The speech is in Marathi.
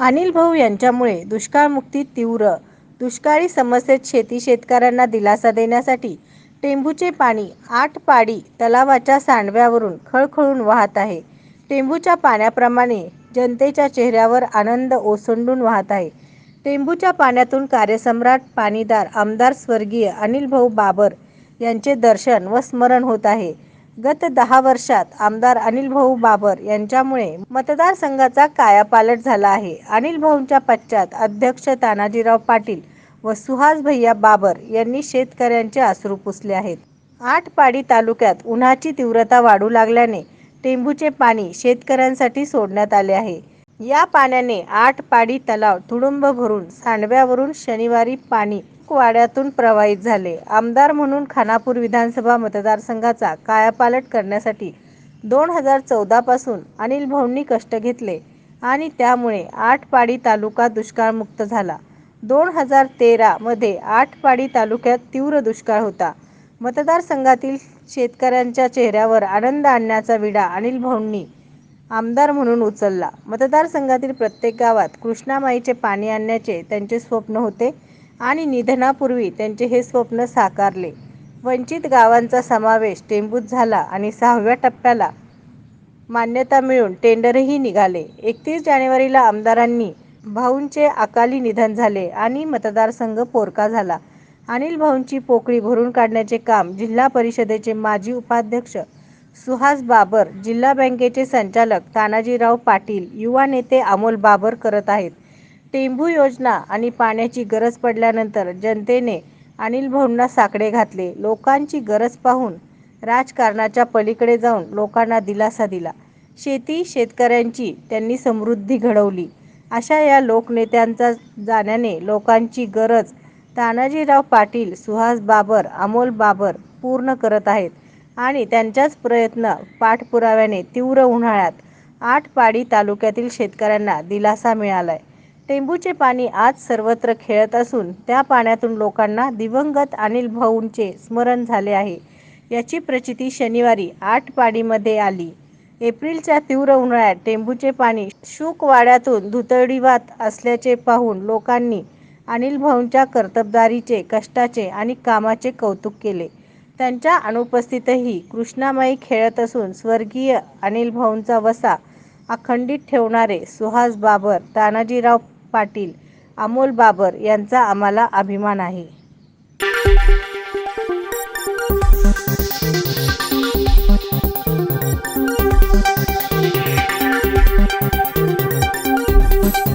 अनिल भाऊ यांच्यामुळे दुष्काळमुक्ती तीव्र दुष्काळी समस्येत शेती शेतकऱ्यांना दिलासा देण्यासाठी टेंभूचे पाणी आटपाडी तलावाच्या सांडव्यावरून खळखळून वाहत आहे. टेंभूच्या पाण्याप्रमाणे जनतेच्या चेहऱ्यावर आनंद ओसंडून वाहत आहे. टेंभूच्या पाण्यातून कार्यसम्राट पाणीदार आमदार स्वर्गीय अनिल भाऊ बाबर यांचे दर्शन व स्मरण होत आहे. गत दहा वर्षात आमदार अनिल भाऊ बाबर यांच्यामुळे मतदारसंघाचा कायापालट झाला आहे. अनिल भाऊंच्या पश्चात अध्यक्ष तानाजीराव पाटील व सुहास भैया बाबर यांनी शेतकऱ्यांचे आसरू पुसले आहेत. आटपाडी तालुक्यात उन्हाची तीव्रता वाढू लागल्याने टेंबूचे पाणी शेतकऱ्यांसाठी सोडण्यात आले आहे. या पाण्याने आटपाडी तलाव तुडुंब भरून सांडव्यावरून शनिवारी पाणी वाड्यातून प्रवाहित झाले. आमदार म्हणून खानापूर विधानसभा मतदारसंघाचा कायापालट करण्यासाठी दोन हजार चौदापासून अनिल भाऊंनी कष्ट घेतले आणि त्यामुळे आठपाडी तालुका दुष्काळमुक्त झाला. दोन हजार तेरामध्ये आठपाडी तालुक्यात तीव्र दुष्काळ होता. मतदारसंघातील शेतकऱ्यांच्या चेहऱ्यावर आनंद आणण्याचा विडा अनिलभाऊंनी आमदार म्हणून उचलला. मतदारसंघातील प्रत्येक गावात कृष्णामाईचे पाणी आणण्याचे त्यांचे स्वप्न होते आणि निधनापूर्वी त्यांचे हे स्वप्न साकारले. वंचित गावांचा समावेश टेंबूत झाला आणि सहाव्या टप्प्याला मान्यता मिळून टेंडरही निघाले. एकतीस जानेवारीला आमदारांनी भाऊंचे अकाली निधन झाले आणि मतदारसंघ पोरका झाला. अनिल भाऊंची पोकळी भरून काढण्याचे काम जिल्हा परिषदेचे माजी उपाध्यक्ष सुहास बाबर, जिल्हा बँकेचे संचालक तानाजीराव पाटील, युवा नेते अमोल बाबर करत आहेत. टेंभू योजना आणि पाण्याची गरज पडल्यानंतर जनतेने अनिल भाऊंना साकडे घातले. लोकांची गरज पाहून राजकारणाच्या पलीकडे जाऊन लोकांना दिलासा दिला. शेती, शेतकऱ्यांची त्यांनी समृद्धी घडवली. अशा या लोकनेत्यांचा जाण्याने लोकांची गरज तानाजीराव पाटील, सुहास बाबर, अमोल बाबर पूर्ण करत आहेत आणि त्यांच्याच प्रयत्न पाठपुराव्याने तीव्र उन्हाळ्यात आटपाडी तालुक्यातील शेतकऱ्यांना दिलासा मिळालाय. टेंबूचे पाणी आज सर्वत्र खेळत असून त्या पाण्यातून लोकांना दिवंगत अनिल भाऊंचे स्मरण झाले आहे, याची प्रचिती शनिवारी आठ पाडीमध्ये आली. एप्रिलच्या तीव्र उन्हाळ्यात टेंबूचे पाणी शुकवाड्यातून धुतडीवात असल्याचे पाहून लोकांनी अनिल भाऊंच्या कर्तबदारीचे कष्टाचे आणि कामाचे कौतुक केले. त्यांच्या अनुपस्थितही कृष्णामाई खेळत असून स्वर्गीय अनिल भाऊंचा वसा अखंडित ठेवणारे सुहास बाबर, तानाजीराव पाटील, अमोल बाबर यांचा आम्हाला अभिमान आहे.